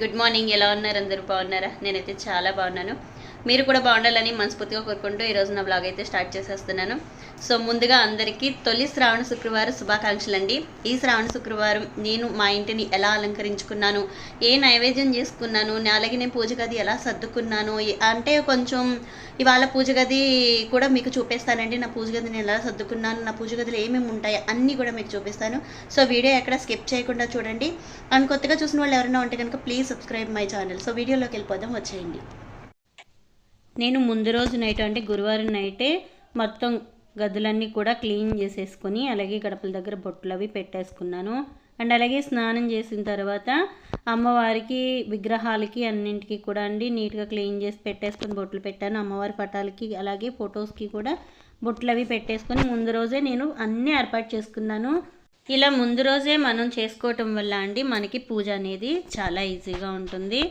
Good morning ఎలా ఉన్నారు? అందరూ బాగున్నారా? నేనైతే చాలా బాగున్నాను. మీరు కూడా బాగుండాలని మనస్ఫూర్తిగా కోరుకుంటూ ఈరోజు నా బ్లాగ్ అయితే స్టార్ట్ చేసేస్తున్నాను. సో ముందుగా అందరికీ తొలి శ్రావణ శుక్రవారం శుభాకాంక్షలు అండి ఈ శ్రావణ శుక్రవారం నేను మా ఇంటిని ఎలా అలంకరించుకున్నాను ఏ నైవేద్యం చేసుకున్నాను నే- అలాగే నేను పూజ గది ఎలా సర్దుకున్నాను అంటే కొంచెం ఇవాళ పూజ గది కూడా మీకు చూపిస్తానండి. నా పూజ గదిని ఎలా సర్దుకున్నాను నా పూజ గదిలో ఏమేమి ఉంటాయి అన్నీ కూడా మీకు చూపిస్తాను. సో వీడియో ఎక్కడ స్కిప్ చేయకుండా చూడండి. అండ్ కొత్తగా చూసిన వాళ్ళు ఎవరైనా ఉంటే కనుక please subscribe my channel so వీడియోలోకి వెళ్ళిపోదాం వచ్చేయండి. నేను ముందు రోజు నైట్ అంటే గురువారం నైటే మొత్తం గదులన్నీ కూడా క్లీన్ చేసేసుకొని అలాగే గడపల దగ్గర బొట్లు అవి పెట్టేసుకున్నాను. అండ్ అలాగే స్నానం చేసిన తర్వాత అమ్మవారికి విగ్రహాలకి అన్నింటికి కూడా అండి నీట్గా క్లీన్ చేసి పెట్టేసుకొని బొట్లు పెట్టాను. అమ్మవారి పటాలకి అలాగే ఫొటోస్కి కూడా బొట్లు అవి పెట్టేసుకొని ముందు రోజే నేను అన్నీ ఏర్పాటు చేసుకున్నాను. ఇలా ముందు రోజే మనం చేసుకోవటం వల్ల అండి మనకి పూజ అనేది చాలా ఈజీగా ఉంటుంది.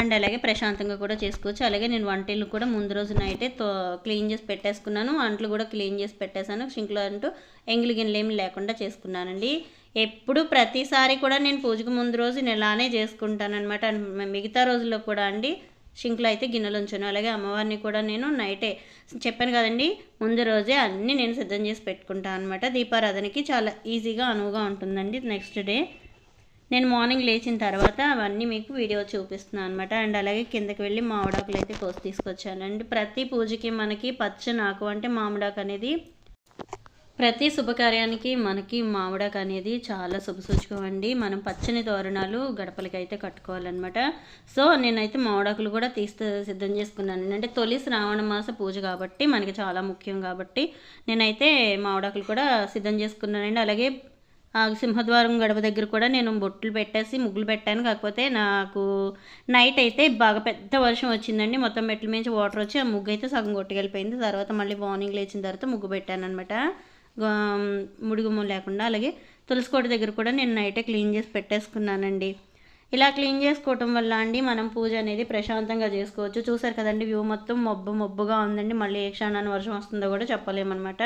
అండ్ అలాగే ప్రశాంతంగా కూడా చేసుకోవచ్చు. అలాగే నేను వంటలు కూడా ముందు రోజు నైటే తో క్లీన్ చేసి పెట్టేసుకున్నాను. అంట్లు కూడా క్లీన్ చేసి పెట్టేశాను. షింక్లో అంటూ ఎంగిలి గిన్నెలు ఏమి లేకుండా చేసుకున్నానండి. ఎప్పుడు ప్రతిసారి కూడా నేను పూజకు ముందు రోజు నేను ఇలానే చేసుకుంటాను అనమాట మిగతా రోజుల్లో కూడా అండి షింక్లో అయితే గిన్నెలు ఉంచాను. అలాగే అమ్మవారిని కూడా నేను నైటే చెప్పాను కదండి ముందు రోజే అన్నీ నేను సిద్ధం చేసి పెట్టుకుంటాను అనమాట దీపారాధనకి చాలా ఈజీగా అనువుగా ఉంటుందండి. నెక్స్ట్ డే నేను మార్నింగ్ లేచిన తర్వాత అవన్నీ మీకు వీడియో చూపిస్తున్నాను అనమాట అండ్ అలాగే కిందకి వెళ్ళి మామిడాకులు అయితే కోసి తీసుకొచ్చాను. అండ్ ప్రతి పూజకి మనకి పచ్చనాకు అంటే మామిడాకు అనేది ప్రతి శుభకార్యానికి మనకి మామిడాకు అనేది చాలా శుభసూచకం అండి. మనం పచ్చని తోరణాలు గడపలకి అయితే కట్టుకోవాలన్నమాట. సో నేనైతే మామిడాకులు కూడా తీస్తే సిద్ధం చేసుకున్నాను. అంటే తొలి శ్రావణ మాస పూజ కాబట్టి మనకి చాలా ముఖ్యం కాబట్టి నేనైతే మామిడాకులు కూడా సిద్ధం చేసుకున్నానండి అలాగే ఆ సింహద్వారం గడప దగ్గర కూడా నేను బొట్లు పెట్టేసి ముగ్గులు పెట్టాను. కాకపోతే నాకు నైట్ అయితే బాగా పెద్ద వర్షం వచ్చిందండి. మొత్తం మెట్ల మించి వాటర్ వచ్చి ఆ ముగ్గు అయితే సగం కొట్టుకెళ్ళిపోయింది. తర్వాత మళ్ళీ మార్నింగ్ లేచిన తర్వాత ముగ్గు పెట్టాను అనమాట ముడిగుమ్మ లేకుండా. అలాగే తులసికోట దగ్గర కూడా నేను నైటే క్లీన్ చేసి పెట్టేసుకున్నానండి. ఇలా క్లీన్ చేసుకోవటం వల్ల అండి మనం పూజ అనేది ప్రశాంతంగా చేసుకోవచ్చు. చూసారు కదండి వ్యూ మొత్తం మబ్బు మబ్బుగా ఉందండి. మళ్ళీ ఏ క్షణాన్ని వర్షం వస్తుందో కూడా చెప్పలేమన్నమాట.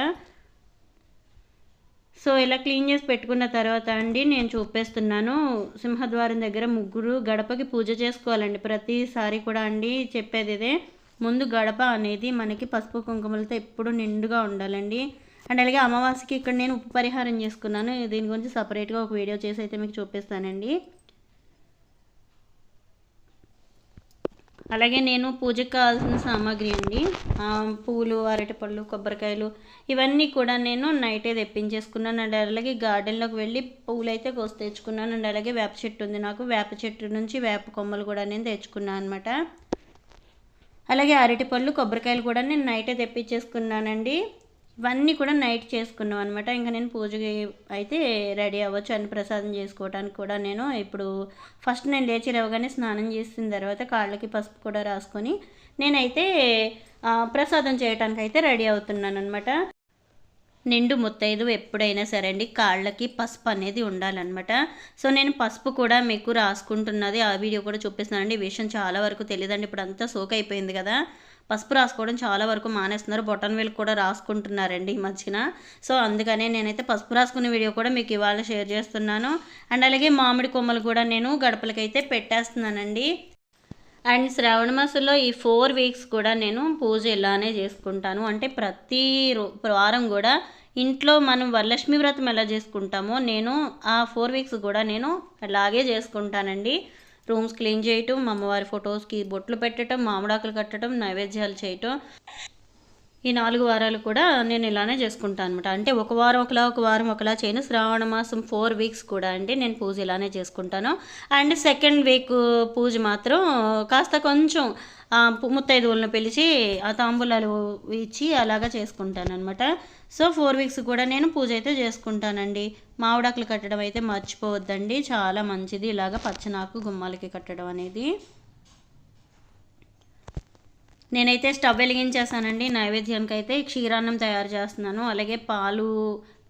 సో ఇలా క్లీన్ చేసి పెట్టుకున్న తర్వాత అండి నేను చూపిస్తున్నాను. సింహద్వారం దగ్గర ముగ్గురు గడపకి పూజ చేసుకోవాలండి. ప్రతిసారి కూడా అండి చెప్పేది ఇదే. ముందు గడప అనేది మనకి పసుపు కుంకుమలతో ఎప్పుడు నిండుగా ఉండాలండి. అండ్ అలాగే అమావాస్యకి ఇక్కడ నేను ఉప్పు పరిహారం చేసుకున్నాను. దీని గురించి సపరేట్గా ఒక వీడియో చేసి అయితే మీకు చూపిస్తానండి. అలాగే నేను పూజకు కావాల్సిన సామాగ్రి అండి పూలు అరటిపళ్ళు కొబ్బరికాయలు ఇవన్నీ కూడా నేను నైటే తెప్పించేసుకున్నాను అండ్. అలాగే గార్డెన్లోకి వెళ్ళి పూలు అయితే కోసి తెచ్చుకున్నాను అండ్. అలాగే వేప చెట్టు ఉంది నాకు. వేప చెట్టు నుంచి వేప కొమ్మలు కూడా నేను తెచ్చుకున్నాను అనమాట అలాగే అరటిపళ్ళు కొబ్బరికాయలు కూడా నేను నైటే తెప్పించేసుకున్నానండి. ఇవన్నీ కూడా నైట్ చేసుకున్నాం అనమాట ఇంకా నేను పూజకి అయితే రెడీ అవ్వచ్చు అని ప్రసాదం చేసుకోవడానికి కూడా నేను ఇప్పుడు ఫస్ట్ నేను లేచి లేవగానే స్నానం చేసిన తర్వాత కాళ్ళకి పసుపు కూడా రాసుకొని నేనైతే ప్రసాదం చేయడానికి అయితే రెడీ అవుతున్నాను అనమాట నిండు ముత్తైదు ఎప్పుడైనా సరే అండి కాళ్ళకి పసుపు అనేది ఉండాలన్నమాట. సో నేను పసుపు కూడా మీకు రాసుకుంటున్నది. ఆ వీడియో కూడా చూపిస్తున్నానండి. ఈ విషయం చాలా వరకు తెలియదండి. ఇప్పుడు అంతా సోక్ అయిపోయింది కదా. పసుపు రాసుకోవడం చాలా వరకు మానేస్తున్నారు. బొటన్ వేలు కూడా రాసుకుంటున్నారండి ఈ మధ్యన. సో అందుకనే నేనైతే పసుపు రాసుకునే వీడియో కూడా మీకు ఇవాళ షేర్ చేస్తున్నాను. అండ్ అలాగే మామిడి కొమ్మలు కూడా నేను గడపలకైతే పెట్టేస్తున్నానండి. అండ్ శ్రావణ మాసంలో ఈ ఫోర్ వీక్స్ కూడా నేను పూజ ఇలానే చేసుకుంటాను. అంటే ప్రతి రో- వారం కూడా ఇంట్లో మనం వరలక్ష్మి వ్రతం ఎలా చేసుకుంటామో నేను ఆ ఫోర్ వీక్స్ కూడా నేను అలాగే చేసుకుంటానండి. రూమ్స్ క్లీన్ చేయటం మా అమ్మవారి ఫొటోస్కి బొట్లు పెట్టడం మామిడాకులు కట్టడం నైవేద్యాలు చేయటం. ఈ నాలుగు వారాలు కూడా నేను ఇలానే చేసుకుంటాను అనమాట అంటే ఒక వారం ఒకలా ఒక వారం ఒకలా చేయను. శ్రావణ మాసం ఫోర్ వీక్స్ కూడా అంటే నేను పూజ ఇలానే చేసుకుంటాను. అండ్ సెకండ్ వీక్ పూజ మాత్రం కాస్త కొంచెం ముత్తైదువులను పిలిచి ఆ తాంబూలాలు ఇచ్చి అలాగా చేసుకుంటాను అనమాట సో ఫోర్ వీక్స్ కూడా నేను పూజ అయితే చేసుకుంటానండి. మామిడాకులు కట్టడం అయితే మర్చిపోవద్దండి. చాలా మంచిది ఇలాగ పచ్చనాకు గుమ్మాలకి కట్టడం అనేది. నేనైతే స్టవ్ వెలిగించేసానండి. నైవేద్యానికి అయితే క్షీరాన్నం తయారు చేస్తున్నాను. అలాగే పాలు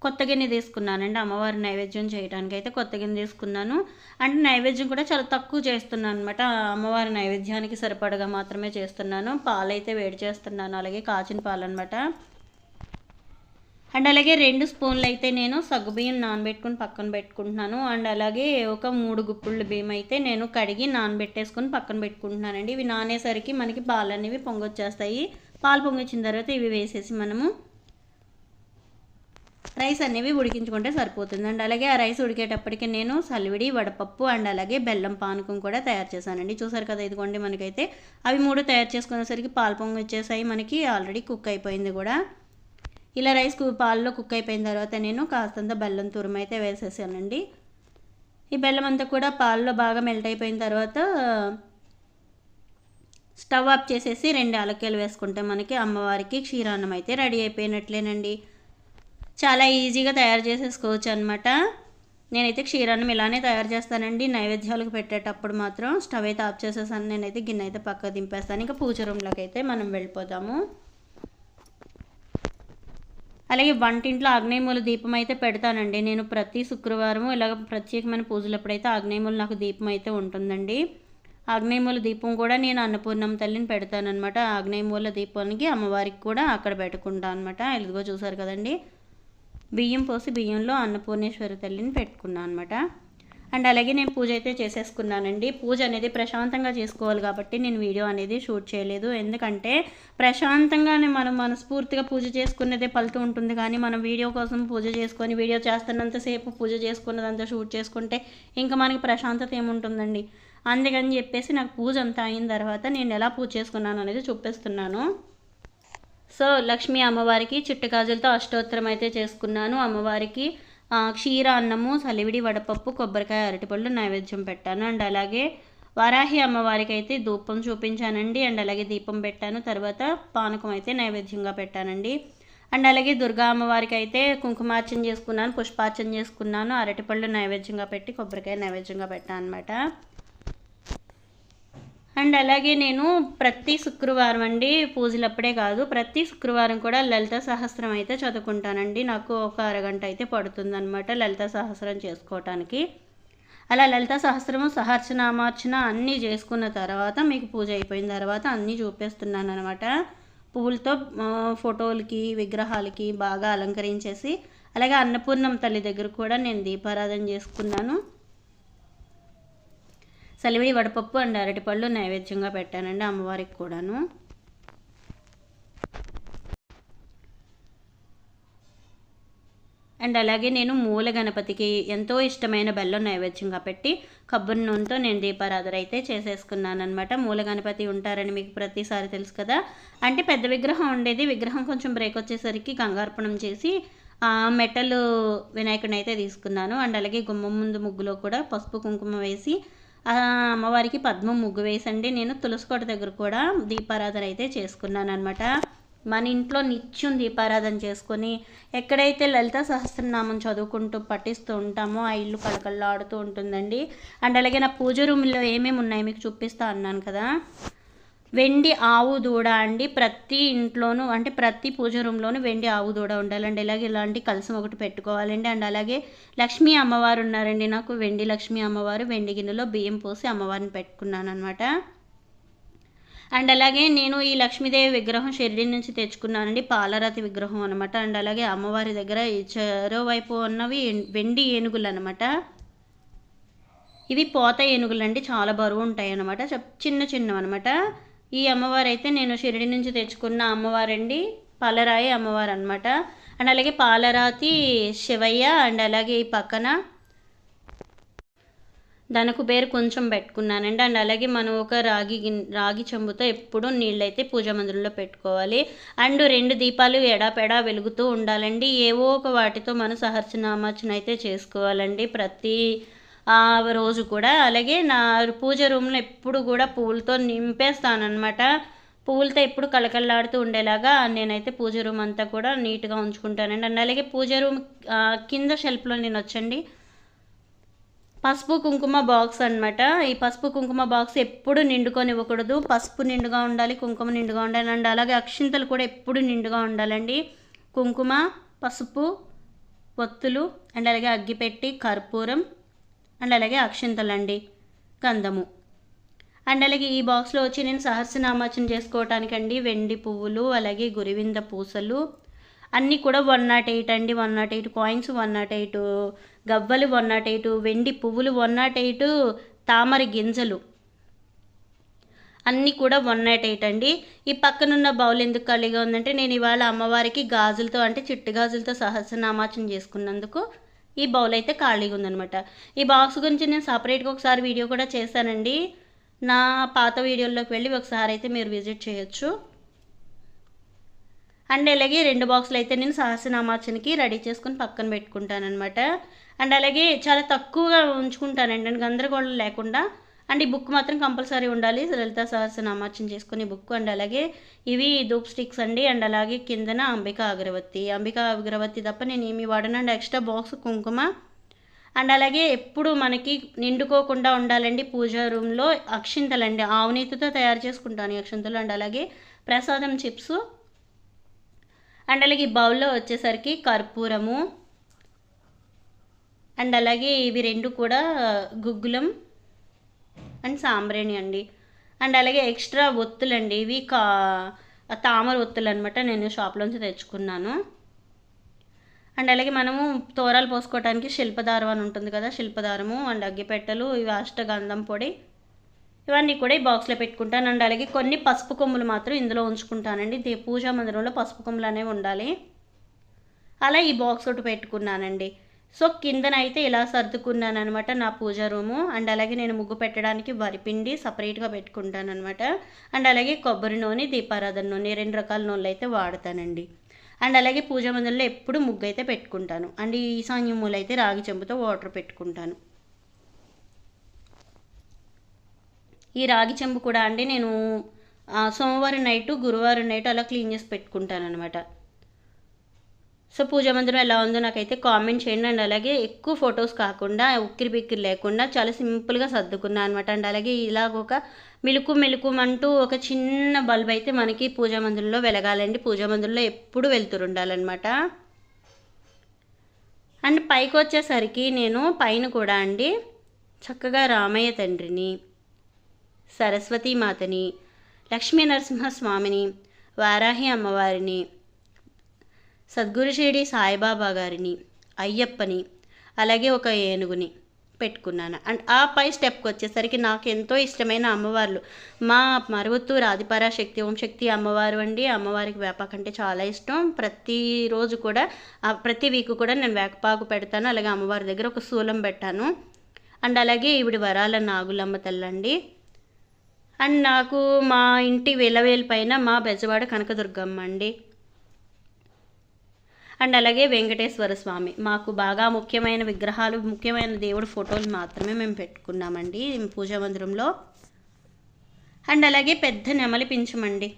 కొత్త గిన్నె తీసుకున్నానండి. అమ్మవారి నైవేద్యం చేయడానికి అయితే కొత్త గిన్నె తీసుకున్నాను. అంటే నైవేద్యం కూడా చాలా తక్కువ చేస్తున్నాను అనమాట అమ్మవారి నైవేద్యానికి సరిపడగా మాత్రమే చేస్తున్నాను. పాలైతే వేడి చేస్తున్నాను. అలాగే కాచిన పాలు అనమాట అండ్ అలాగే రెండు స్పూన్లు అయితే నేను సగ్గుబియ్యం నానబెట్టుకుని పక్కన పెట్టుకుంటున్నాను. అండ్ అలాగే ఒక మూడు గుప్పుళ్ళు బియ్యం అయితే నేను కడిగి నానబెట్టేసుకొని పక్కన పెట్టుకుంటున్నానండి. ఇవి నానేసరికి మనకి పాలు అనేవి పొంగొచ్చేస్తాయి. పాలు పొంగొచ్చిన తర్వాత ఇవి వేసేసి మనము రైస్ అనేవి ఉడికించుకుంటే సరిపోతుంది. అండ్ అలాగే ఆ రైస్ ఉడికేటప్పటికి నేను సలివిడి వడపప్పు అండ్ అలాగే బెల్లం పానకం కూడా తయారు చేశానండి. చూసారు కదా ఇదిగోండి మనకైతే. అవి మూడు తయారు చేసుకునేసరికి పాలు పొంగి వచ్చేసాయి మనకి ఆల్రెడీ కుక్ అయిపోయింది కూడా. ఇలా రైస్ పాలలో కుక్ అయిపోయిన తర్వాత నేను కాస్తంత బెల్లం తురుము అయితే వేసేసానండి. ఈ బెల్లం అంతా కూడా పాలలో బాగా మెల్ట్ అయిపోయిన తర్వాత స్టవ్ ఆఫ్ చేసేసి రెండు యాలక్కాయలు వేసుకుంటే మనకి అమ్మవారికి క్షీరాన్నం అయితే రెడీ అయిపోయినట్లేనండి. చాలా ఈజీగా తయారు చేసేసుకోవచ్చు అనమాట నేనైతే క్షీరాన్నం ఇలానే తయారు చేస్తానండి. నైవేద్యాలకు పెట్టేటప్పుడు మాత్రం స్టవ్ అయితే ఆఫ్ చేసేసాను. నేనైతే గిన్నె అయితే పక్క దింపేస్తాను. ఇంకా పూజ రూమ్లోకి అయితే మనం వెళ్ళిపోతాము అలాగే వంటింట్లో ఆగ్నేయమూల దీపం అయితే పెడతానండి. నేను ప్రతి శుక్రవారం ఇలాగ ప్రత్యేకమైన పూజలు ఎప్పుడైతే ఆగ్నేయమూల నాకు దీపం అయితే ఉంటుందండి. ఆగ్నేయమూల దీపం కూడా నేను అన్నపూర్ణమ్మ తల్లిని పెడతానమాట ఆగ్నేయమూల దీపానికి అమ్మవారికి కూడా అక్కడ పెట్టుకుంటాను అనమాట ఇదిగో చూసారు కదండి. బియ్యం పోసి బియ్యంలో అన్నపూర్ణేశ్వరి తల్లిని పెట్టుకున్నాను అనమాట అండ్ అలాగే నేను పూజ అయితే చేసేసుకున్నానండి. పూజ అనేది ప్రశాంతంగా చేసుకోవాలి కాబట్టి నేను వీడియో అనేది షూట్ చేయలేదు. ఎందుకంటే ప్రశాంతంగానే మనం మనస్ఫూర్తిగా పూజ చేసుకునేదే ఫలితం ఉంటుంది. కానీ మనం వీడియో కోసం పూజ చేసుకొని వీడియో చేస్తున్నంతసేపు పూజ చేసుకున్నదంతా షూట్ చేసుకుంటే ఇంకా మనకి ప్రశాంతత ఏముంటుందండి? అందుకని చెప్పేసి నాకు పూజ అంతా అయిన తర్వాత నేను ఎలా పూజ చేసుకున్నాను అనేది చూపిస్తున్నాను. సో లక్ష్మీ అమ్మవారికి చిట్టుగాజులతో అష్టోత్తరం అయితే చేసుకున్నాను. అమ్మవారికి క్షీర అన్నము సలివిడి వడపప్పు కొబ్బరికాయ అరటిపళ్ళు నైవేద్యం పెట్టాను. అండ్ అలాగే వారాహి అమ్మవారికి అయితే ధూపం చూపించానండి. అండ్ అలాగే దీపం పెట్టాను. తర్వాత పానకం అయితే నైవేద్యంగా పెట్టానండి. అండ్ అలాగే దుర్గా అమ్మవారికి అయితే కుంకుమార్చన చేసుకున్నాను పుష్పార్చన చేసుకున్నాను. అరటిపళ్ళు నైవేద్యంగా పెట్టి కొబ్బరికాయ నైవేద్యంగా పెట్టాను అనమాట అండ్ అలాగే నేను ప్రతి శుక్రవారం అండి పూజలప్పుడే కాదు ప్రతి శుక్రవారం కూడా లలిత సహస్రం అయితే చదువుకుంటానండి. నాకు ఒక అరగంట అయితే పడుతుందనమాట లలిత సహస్రం చేసుకోవటానికి అలా లలిత సహస్రము సహర్చనామార్చన అన్నీ చేసుకున్న తర్వాత మీకు పూజ అయిపోయిన తర్వాత అన్నీ చూపిస్తున్నాను అనమాట పువ్వులతో ఫోటోలకి విగ్రహాలకి బాగా అలంకరించేసి అలాగే అన్నపూర్ణం తల్లి దగ్గర కూడా నేను దీపారాధన చేసుకున్నాను. సలివిడి వడపప్పు అండ్ అరటిపళ్ళు నైవేద్యంగా పెట్టానండి అమ్మవారికి కూడాను. అండ్ అలాగే నేను మూల గణపతికి ఎంతో ఇష్టమైన బెల్లం నైవేద్యంగా పెట్టి కొబ్బరి నూనెతో నేను దీపారాధన అయితే చేసేసుకున్నాను అనమాట మూల గణపతి ఉంటారని మీకు ప్రతిసారి తెలుసు కదా. అంటే పెద్ద విగ్రహం ఉండేది. విగ్రహం కొంచెం బ్రేక్ వచ్చేసరికి గంగార్పణం చేసి మెటల్ వినాయకుడిని అయితే తీసుకున్నాను. అండ్ అలాగే గుమ్మం ముందు ముగ్గులో కూడా పసుపు కుంకుమ వేసి అమ్మవారికి పద్మం ముగ్గు వేసండి. నేను తులసికోట దగ్గర కూడా దీపారాధన అయితే చేసుకున్నాను అనమాట మన ఇంట్లో నిత్యం దీపారాధన చేసుకొని ఎక్కడైతే లలిత సహస్రనామం చదువుకుంటూ పఠిస్తూ ఉంటామో ఆ ఇల్లు కళకళలాడుతూ ఉంటుందండి. అండ్ అలాగే నా పూజ రూమ్లో ఏమేమి ఉన్నాయి మీకు చూపిస్తా అన్నాను కదా. వెండి ఆవు దూడ అండి. ప్రతి ఇంట్లోనూ అంటే ప్రతి పూజ రూమ్లోనూ వెండి ఆవు దూడ ఉండాలండి. ఇలాగే ఇలాంటి కలసం ఒకటి పెట్టుకోవాలండి. అండ్ అలాగే లక్ష్మీ అమ్మవారు ఉన్నారండి నాకు. వెండి లక్ష్మీ అమ్మవారు వెండి గిన్నెలో బియ్యం పోసి అమ్మవారిని పెట్టుకున్నాను అనమాట అండ్ అలాగే నేను ఈ లక్ష్మీదేవి విగ్రహం షిరిడి నుంచి తెచ్చుకున్నానండి. పాలరాతి విగ్రహం అనమాట అండ్ అలాగే అమ్మవారి దగ్గర చెరోవైపు ఉన్నవి వెండి ఏనుగులు అనమాట ఇవి పోత ఏనుగులు అండి చాలా బరువు ఉంటాయి అనమాట చిన్న చిన్నవి అనమాట ఈ అమ్మవారు అయితే నేను షిరిడి నుంచి తెచ్చుకున్న అమ్మవారండి. పాలరాయి అమ్మవారు అనమాట అండ్ అలాగే పాలరాతి శివయ్య అండ్ అలాగే ఈ పక్కన దానికి పేరు కొంచెం పెట్టుకున్నానండి. అండ్ అలాగే మనం ఒక రాగి రాగి చెంబుతో ఎప్పుడూ నీళ్ళైతే పూజ మందిరంలో పెట్టుకోవాలి. అండ్ రెండు దీపాలు ఎడాపెడా వెలుగుతూ ఉండాలండి. ఏవో ఒక వాటితో మనం సహర్చనామర్చన అయితే చేసుకోవాలండి. ప్రతి రోజు కూడా. అలాగే నా పూజ రూమ్లో ఎప్పుడు కూడా పూలతో నింపేస్తానమాట పువ్వులతో ఎప్పుడు కలకల్లాడుతూ ఉండేలాగా నేనైతే పూజ రూమ్ అంతా కూడా నీట్గా ఉంచుకుంటానండి. అండ్ అలాగే పూజ రూమ్ కింద షెల్ఫ్లో నేను వచ్చండి పసుపు కుంకుమ బాక్స్ అనమాట ఈ పసుపు కుంకుమ బాక్స్ ఎప్పుడు నిండుకొని ఇవ్వకూడదు పసుపు నిండుగా ఉండాలి కుంకుమ నిండుగా ఉండాలి. అండ్ అలాగే అక్షింతలు కూడా ఎప్పుడు నిండుగా ఉండాలండి. కుంకుమ పసుపు పొత్తులు అండ్ అలాగే అగ్గిపెట్టి కర్పూరం అండ్ అలాగే అక్షింతలండి. గంధము. అండ్ అలాగే ఈ బాక్స్లో వచ్చి నేను సహస్రనామాచన చేసుకోవటానికండి వెండి పువ్వులు అలాగే గురివింద పూసలు. అన్నీ కూడా వన్ నాట్ ఎయిట్ అండి. One naught eight coins one naught eight గవ్వలు వన్ నాట్ ఎయిట్ వెండి పువ్వులు వన్ నాట్ ఎయిట్ తామర గింజలు. అన్నీ కూడా వన్ నాట్ ఎయిట్ అండి. ఈ పక్కనున్న బౌల్ ఎందుకు ఖాళీగా ఉందంటే నేను ఇవాళ అమ్మవారికి గాజులతో అంటే చిట్టు గాజులతో సహస్రనామాచన చేసుకున్నందుకు ఈ బౌల్ అయితే ఖాళీగా ఉందనమాట ఈ బాక్స్ గురించి నేను సపరేట్గా ఒకసారి వీడియో కూడా చేశానండి. నా పాత వీడియోల్లోకి వెళ్ళి ఒకసారి అయితే మీరు విజిట్ చేయొచ్చు. అండ్ అలాగే రెండు బాక్సులు అయితే నేను సహస్రనామార్చనకి రెడీ చేసుకుని పక్కన పెట్టుకుంటానమాట అండ్ అలాగే చాలా తక్కువగా ఉంచుకుంటానండి. నేను గందరగోళం లేకుండా అండ్ ఈ బుక్ మాత్రం కంపల్సరీ ఉండాలి. లలిత సహస్రనామార్చన చేసుకునే బుక్ అండ్ అలాగే ఇవి ధూప్ స్టిక్స్ అండి. అండ్ అలాగే కిందన అంబికా అగరవత్తి. అంబికా అగరవత్తి తప్ప నేను ఏమి వాడను. అండ్ ఎక్స్ట్రా బాక్స్ కుంకుమ. అండ్ అలాగే ఎప్పుడు మనకి నిండుకోకుండా ఉండాలండి పూజా రూమ్లో అక్షింతలండి ఆవునీతితో తయారు చేసుకుంటాను అక్షింతలు. అండ్ అలాగే ప్రసాదం చిప్స్. అండ్ అలాగే ఈ బౌల్లో వచ్చేసరికి కర్పూరము. అండ్ అలాగే ఇవి రెండు కూడా గుగ్గులం. అండ్ సాంబ్రేణి అండి. అండ్ అలాగే ఎక్స్ట్రా ఒత్తులండి. ఇవి కా తామర ఒత్తులు అనమాట నేను షాప్లోంచి తెచ్చుకున్నాను. అండ్ అలాగే మనము తోరాలు పోసుకోవడానికి శిల్పదారం అని ఉంటుంది కదా శిల్పదారము అండ్ అగ్గిపెట్టెలు ఇవి అష్టగంధం పొడి ఇవన్నీ కూడా ఈ బాక్స్లో పెట్టుకుంటాను. అండ్ అలాగే కొన్ని పసుపు కొమ్ములు మాత్రం ఇందులో ఉంచుకుంటానండి. దే పూజా మందిరంలో పసుపు కొమ్ములు అనేవి ఉండాలి. అలా ఈ బాక్స్ ఒకటి పెట్టుకున్నానండి. సో కిందనైతే ఇలా సర్దుకున్నాను అనమాట నా పూజ రూము. అండ్ అలాగే నేను ముగ్గు పెట్టడానికి వరిపిండి సపరేట్గా పెట్టుకుంటాను అనమాట అండ్ అలాగే కొబ్బరి నూనె దీపారాధన నూనె రెండు రకాల నూనెలు అయితే వాడతానండి. అండ్ అలాగే పూజ మందుల్లో ఎప్పుడు ముగ్గు అయితే పెట్టుకుంటాను. అండ్ ఈ ఈశాన్య అయితే రాగి చెంబుతో వాటర్ పెట్టుకుంటాను. ఈ రాగి చెంబు కూడా అండి నేను సోమవారం నైట్ గురువారం నైట్ అలా క్లీన్ చేసి పెట్టుకుంటాను అనమాట సో పూజ మందిరం ఎలా ఉందో నాకైతే కామెంట్ చేయండి. అండ్ అలాగే ఎక్కువ ఫొటోస్ కాకుండా ఉక్కిరి బిక్కిరి లేకుండా చాలా సింపుల్గా సర్దుకున్నాను అనమాట అండ్ అలాగే ఇలాగ ఒక మెలుకు మెలుకుమంటూ ఒక చిన్న బల్బ్ అయితే మనకి పూజా మందిరంలో వెలగాలండి. పూజా మందిరంలో ఎప్పుడు వెళ్తురు ఉండాలన్నమాట. అండ్ పైకి వచ్చేసరికి నేను పైన కూడా అండి చక్కగా రామయ్య తండ్రిని సరస్వతీమాతని లక్ష్మీ నరసింహస్వామిని వారాహి అమ్మవారిని సద్గురు షిరిడి సాయిబాబా గారిని అయ్యప్పని అలాగే ఒక ఏనుగుని పెట్టుకున్నాను. అండ్ ఆ పై స్టెప్కి వచ్చేసరికి నాకు ఎంతో ఇష్టమైన అమ్మవార్లు. మా మరువత్తూరు ఆదిపరా శక్తి శక్తి అమ్మవారు అండి. అమ్మవారికి వేపాకు అంటే చాలా ఇష్టం. ప్రతిరోజు కూడా ప్రతి వీక్ కూడా నేను వేకపాకు పెడతాను. అలాగే అమ్మవారి దగ్గర ఒక శూలం పెట్టాను. అండ్ అలాగే ఈవిడ వరాల నాగులమ్మ తల్లండి. అండ్ నాకు మా ఇంటి వెలవేలు పైన మా బెజవాడ కనకదుర్గమ్మ అండి. అండ్ అలాగే వెంకటేశ్వర స్వామి. మాకు బాగా ముఖ్యమైన విగ్రహాలు ముఖ్యమైన దేవుడు ఫోటోలు మాత్రమే మేము పెట్టుకున్నామండి పూజా మందిరంలో. అండ్ అలాగే పెద్ద నెమలి పించమండి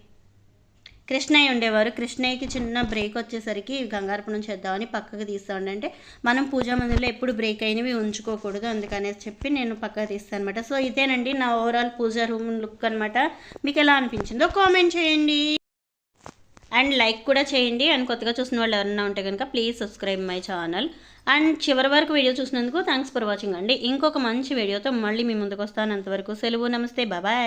కృష్ణయ్య ఉండేవారు. కృష్ణయ్యకి చిన్న బ్రేక్ వచ్చేసరికి గంగార్పణం చేద్దామని పక్కకు తీస్తా అంటే మనం పూజా మందిరంలో ఎప్పుడు బ్రేక్ అయినవి ఉంచుకోకూడదు అందుకనేసి చెప్పి నేను పక్కకు తీస్తాను అనమాట సో ఇదేనండి నా ఓవరాల్ పూజా రూమ్ లుక్ అనమాట మీకు ఎలా అనిపించిందో కామెంట్ చేయండి. అండ్ లైక్ కూడా చేయండి. అండ్ కొత్తగా చూసిన వాళ్ళు ఎవరన్నా ఉంటే కనుక please subscribe my channel and చివరి వరకు వీడియో చూసినందుకు థ్యాంక్స్ ఫర్ వాచింగ్ అండి. ఇంకొక మంచి వీడియోతో మళ్ళీ మీ ముందుకు వస్తాను. అంతవరకు సెలవు నమస్తే బాబాయ్